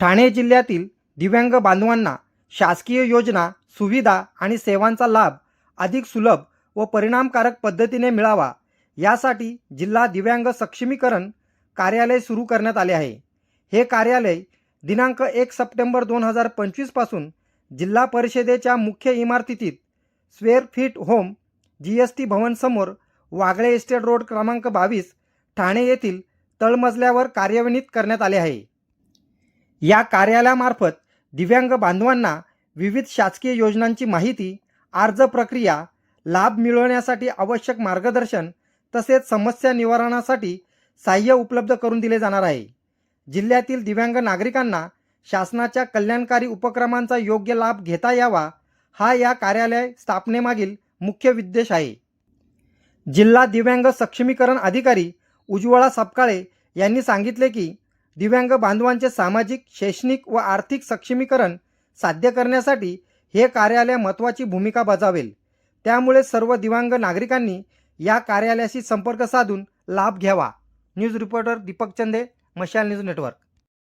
ठाणे जिल्ह्यातील दिव्यांग बांधवांना शासकीय योजना सुविधा आणि सेवांचा लाभ अधिक सुलभ व परिणामकारक पद्धतीने मिळावा यासाठी जिल्हा दिव्यांग सक्षमीकरण कार्यालय सुरू करण्यात आले आहे. हे कार्यालय दिनांक एक सप्टेंबर दोन हजार पंचवीसपासून जिल्हा परिषदेच्या मुख्य इमारतीतील square feet home G S T भवनसमोर Wagle estate road क्रमांक बावीस ठाणे येथील तळमजल्यावर कार्यान्वित करण्यात आले आहे. या कार्यालयामार्फत दिव्यांग बांधवांना विविध शासकीय योजनांची माहिती अर्ज प्रक्रिया लाभ मिळवण्यासाठी आवश्यक मार्गदर्शन तसेच समस्या निवारणासाठी सहाय्य उपलब्ध करून दिले जाणार आहे. जिल्ह्यातील दिव्यांग नागरिकांना शासनाच्या कल्याणकारी उपक्रमांचा योग्य लाभ घेता यावा हा या कार्यालय स्थापनेमागील मुख्य उद्देश आहे. जिल्हा दिव्यांग सक्षमीकरण अधिकारी उज्ज्वला सपकाळे यांनी सांगितले की दिव्यांग बांधवांचे सामाजिक शैक्षणिक व आर्थिक सक्षमीकरण साध्य करण्यासाठी हे कार्यालय महत्त्वाची भूमिका बजावेल. त्यामुळे सर्व दिव्यांग नागरिकांनी या कार्यालयाशी संपर्क साधून लाभ घ्यावा. न्यूज रिपोर्टर दीपक चंदे मशाल न्यूज नेटवर्क.